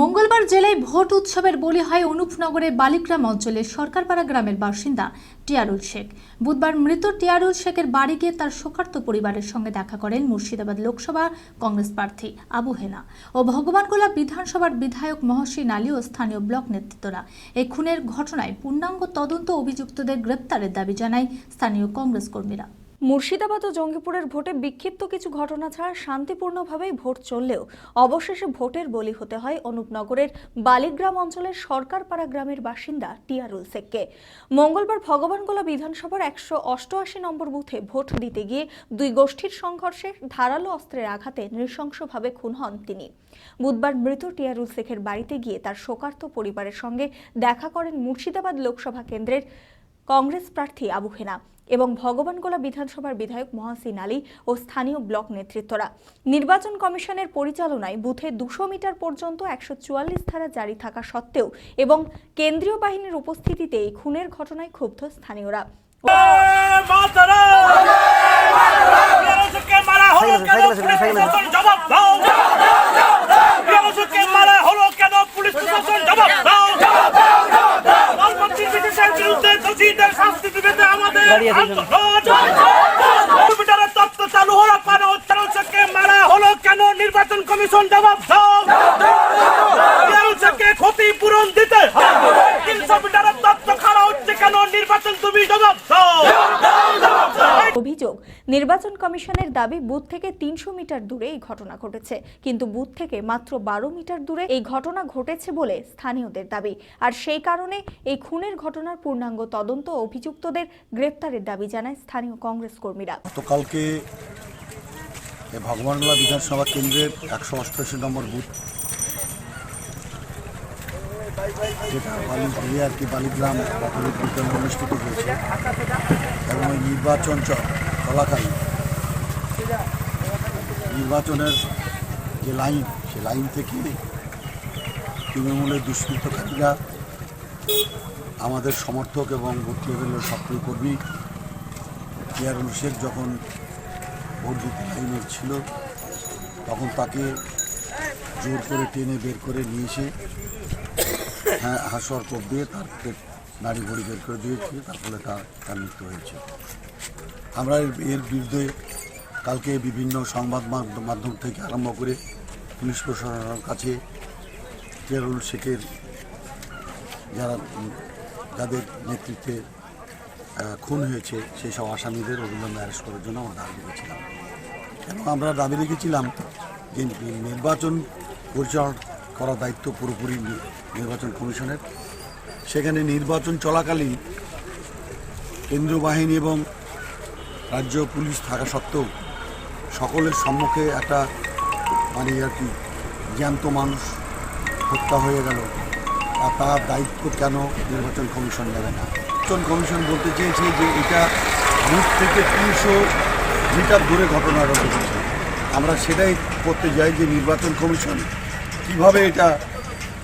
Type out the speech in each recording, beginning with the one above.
মঙ্গলবার জেলায় ভোট উৎসবের বলি হয় অনুপনগরের বালিগ্রাম অঞ্চলের সরকারপাড়া গ্রামের বাসিন্দা টিয়ারুল শেখ। বুধবার মৃত টিয়ারুল শেখের বাড়ি গিয়ে তার শোকার্ত পরিবারের সঙ্গে দেখা করেন মুর্শিদাবাদ লোকসভা কংগ্রেস প্রার্থী আবু হেনা ও ভগবানগোলা বিধানসভার বিধায়ক মহসিন আলী ও স্থানীয় ব্লক নেতৃত্বরা। এই খুনের ঘটনায় পূর্ণাঙ্গ তদন্ত অভিযুক্তদের গ্রেপ্তারের দাবি জানায় স্থানীয় কংগ্রেস কর্মীরা। মুর্শিদাবাদ ও জঙ্গিপুরের ভোটে বিক্ষিপ্ত কিছু ঘটনা ছাড়া শান্তিপূর্ণভাবেই ভোট চললেও অবশেষে ভোটের বলি হতে হয় অনুপনগরের বালিগ্রাম অঞ্চলের সরকারপাড়া গ্রামের বাসিন্দা টিয়ারুল শেখকে মঙ্গলবার ভগবানগোলা বিধানসভার একশো অষ্টআশি নম্বর বুথে ভোট দিতে গিয়ে দুই গোষ্ঠীর সংঘর্ষে ধারালো অস্ত্রের আঘাতে নৃশংসভাবে খুন হন তিনি। বুধবার মৃত টিয়ারুল শেখের বাড়িতে গিয়ে তার শোকার্ত পরিবারের সঙ্গে দেখা করেন মুর্শিদাবাদ লোকসভা কেন্দ্রের কংগ্রেস প্রার্থী আবু হেনা। এবং ভগবানগোলা বিধানসভার বিধায়ক মহাসিন আলী ও স্থানীয় ব্লক নেতৃত্বরা। নির্বাচন কমিশনের পরিচালনায় বুথে দুশো মিটার পর্যন্ত একশো চুয়াল্লিশ ধারা জারি থাকা সত্ত্বেও এবং কেন্দ্রীয় বাহিনীর উপস্থিতিতে এই খুনের ঘটনায় ক্ষুব্ধ স্থানীয়রা। জবাব দাও পুলিশ জবাব দাও লালবাতির ব্রিটিশের বিরুদ্ধে দোষীদের শাস্তি দিবে আমাদের তত্ত্ব চালু হলো কেন বিয়ারসুকে মারা হলো কেন নির্বাচন কমিশন জবাব দাও? ক্ষতিপূরণ দিতে তিনশো মিটারের তত্ত্ব খাড়া হচ্ছে কেন নির্বাচন তুমি জবাব দাও অভিযোগ নির্বাচন কমিশনের দাবি, বুথ থেকে তিনশো মিটার দূরে এই ঘটনা ঘটেছে। কিন্তু বুথ থেকে মাত্র বারো মিটার দূরে এই ঘটনা ঘটেছে বলে স্থানীয়দের দাবি। আর সেই কারণে এই খুনের ঘটনার পূর্ণাঙ্গ তদন্ত অভিযুক্তদের গ্রেপ্তারের দাবি জানায় স্থানীয় কংগ্রেস কর্মীরা। গতকালকে ভগবানগোলা বিধানসভা কেন্দ্রের একশো অষ্টআশি নম্বর বুথ, যেটা বালি দিয়ে আর কি বালিগ্রাম অনুষ্ঠিত হয়েছে। এবং নির্বাচন চ- চলাকালীন নির্বাচনের যে লাইন, সে লাইন থেকে তৃণমূলের দুষ্কৃতকারীরা, আমাদের সমর্থক এবং বুথ লেভেলের সক্রিয় কর্মী ইয়ারুল শেখ যখন ভোট দিতে লাইনের ছিল, তখন তাকে জোর করে টেনে বের করে নিয়ে এসে হ্যাঁ হাসর কোপ দিয়ে তার নাড়ি ভড়ি বের করে দিয়েছে, তার ফলে তার মৃত্যু হয়েছে। আমরা এর- বিরুদ্ধে কালকে বিভিন্ন সংবাদ মাধ্য- মাধ্যম থেকে আরম্ভ করে পুলিশ প্রশাসনের কাছে ইয়ারুল শেখের যারা, যাদের নেতৃত্বে খুন হয়েছে, সেই সব আসামিদের অবিলম্বে অ্যারেস্ট করার জন্য আমরা দাবি রেখেছিলাম। এবং আমরা দাবি রেখেছিলাম যে নির্বাচন পরিচালনা করার দায়িত্ব পুরোপুরি নির্বাচন কমিশনের। সেখানে নির্বাচন চলাকালীন কেন্দ্রীয় বাহিনী এবং রাজ্য পুলিশ থাকা সত্ত্বেও সকলের সম্মুখে একটা মানে আর কি, জ্যান্ত মানুষ হত্যা হয়ে গেল। আর তার দায়িত্ব কেন নির্বাচন কমিশন নেবে না? নির্বাচন কমিশন বলতে চেয়েছে যে এটা বুথ থেকে তিনশো মিটার দূরে ঘটনাটা ঘটেছে। আমরা সেটাই করতে যাই যে নির্বাচন কমিশন কীভাবে এটা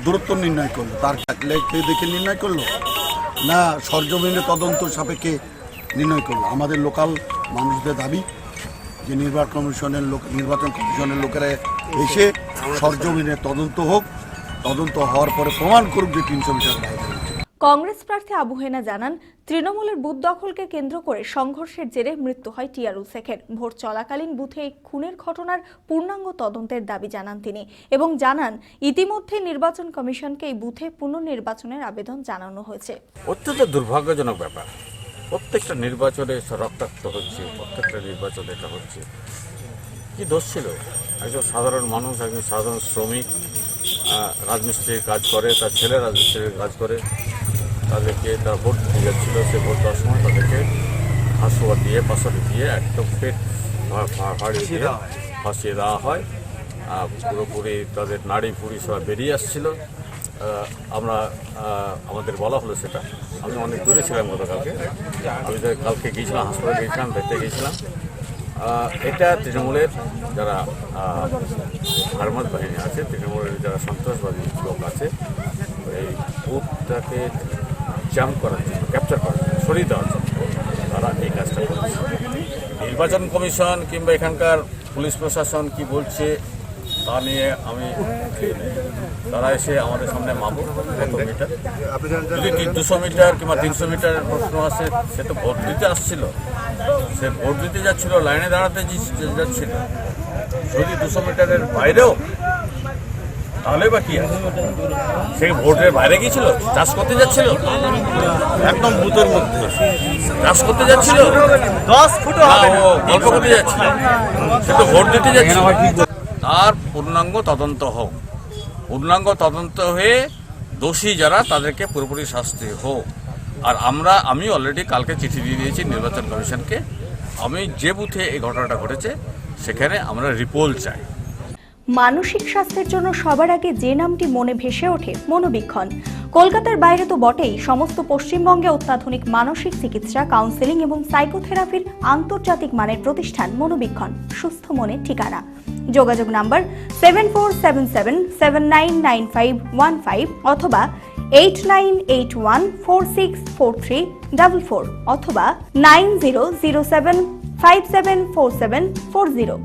দূরত্ব নির্ণয় করল? তার দেখে নির্ণয় করল? না, সরজমিনে তদন্ত সাপেক্ষে নির্ণয় করল। আমাদের লোকাল মানুষদের দাবি যে নির্বাচন কমিশনের লোক নির্বাচন কমিশনের লোকেরা এসে সরজমিনে তদন্ত হোক। তদন্ত হওয়ার পরে প্রমাণ করুক যে তিনশো মিটার বাইরে কংগ্রেস প্রার্থী আবু হেনা জানান তৃণমূলের বুথ দখলকে কেন্দ্র করে সংঘর্ষের জেরে মৃত্যু হয় টিয়ারুল শেখের। ভোট চলাকালীন বুথে এই খুনের ঘটনার পূর্ণাঙ্গ তদন্তের দাবি জানান তিনি এবং জানান ইতিমধ্যে নির্বাচন কমিশনকে এই বুথে পুনর্নির্বাচনের আবেদন জানানো হয়েছে। অত্যন্ত দুর্ভাগ্যজনক ব্যাপার। প্রত্যেকটা নির্বাচনে রক্তাক্ত হচ্ছে প্রত্যেকটা নির্বাচনে এটা হচ্ছে। কি দোষ ছিল? একজন সাধারণ মানুষ একজন সাধারণ শ্রমিক রাজমিস্ত্রির কাজ করে তার ছেলে রাজমিস্ত্রির কাজ করে তাদেরকে তার ভোট দিতে যাচ্ছিল সে ভোট দেওয়ার সময় তাদেরকে হাসুয়া দিয়ে পাশালি দিয়ে একদম পেট ফাড়িয়ে দিয়ে ফাঁসিয়ে দেওয়া হয়। পুরোপুরি তাদের নাড়ি ফুড়ি সব বেরিয়ে আসছিল। আমরা আমাদের বলা হলো সেটা। আমি অনেক দূরে ছিলাম গতকালকে। আমি কালকে গিয়েছিলাম, হাসপাতালে গিয়েছিলাম, দেখতে গিয়েছিলাম। এটা তৃণমূলের যারা ফার্মার বাহিনী আছে, তৃণমূলের যারা সন্ত্রাসবাদী লোক আছে, এই বুথটাকে জাম করার জন্য ক্যাপচার করার জন্য সরিয়ে দেওয়ার জন্য তারা এই কাজটা করছে। নির্বাচন কমিশন কিংবা এখানকার পুলিশ প্রশাসন কি বলছে তা নিয়ে আমি তারা এসে আমাদের সামনে মাপো কত মিটার। যদি দুশো মিটার কিংবা তিনশো মিটারের প্রশ্ন আসে সে তো ভোট দিতে আসছিল। সে ভোট দিতে যাচ্ছিল লাইনে দাঁড়াতে যাচ্ছিল। যদি দুশো মিটারের বাইরেও তাহলে বা কি আছে? সে ভোটের বাইরে গিয়েছিল চাষ করতে যাচ্ছিল? একদম বুথের মধ্যে। চাষ করতে যাচ্ছিল? দশ ফুট গল্প করতে যাচ্ছিল। সে তো ভোট দিতে যাচ্ছিল। তার পূর্ণাঙ্গ তদন্ত হোক। পূর্ণাঙ্গ তদন্ত হয়ে দোষী যারা, তাদেরকে পুরোপুরি শাস্তি হোক। আর আমরা, আমি অলরেডি কালকে চিঠি দিয়ে দিয়েছি নির্বাচন কমিশনকে। আমি যে বুথে এই ঘটনাটা ঘটেছে, সেখানে আমরা রিপোর্ট চাই। মানসিক স্বাস্থ্যের জন্য সবার আগে যে নামটি মনে ভেসে ওঠে, মনোবীক্ষণ। কলকাতার বাইরে তো বটেই, সমস্ত পশ্চিমবঙ্গে অত্যাধুনিক মানসিক চিকিৎসা কাউন্সেলিং এবং সাইকোথেরাপির আন্তর্জাতিক মানের প্রতিষ্ঠান মনোবীক্ষণ, সুস্থ মনের ঠিকানা। যোগাযোগ number seven four seven seven seven nine nine five one five অথবা eight nine eight one four six four three double four অথবা nine zero zero seven five seven four seven four zero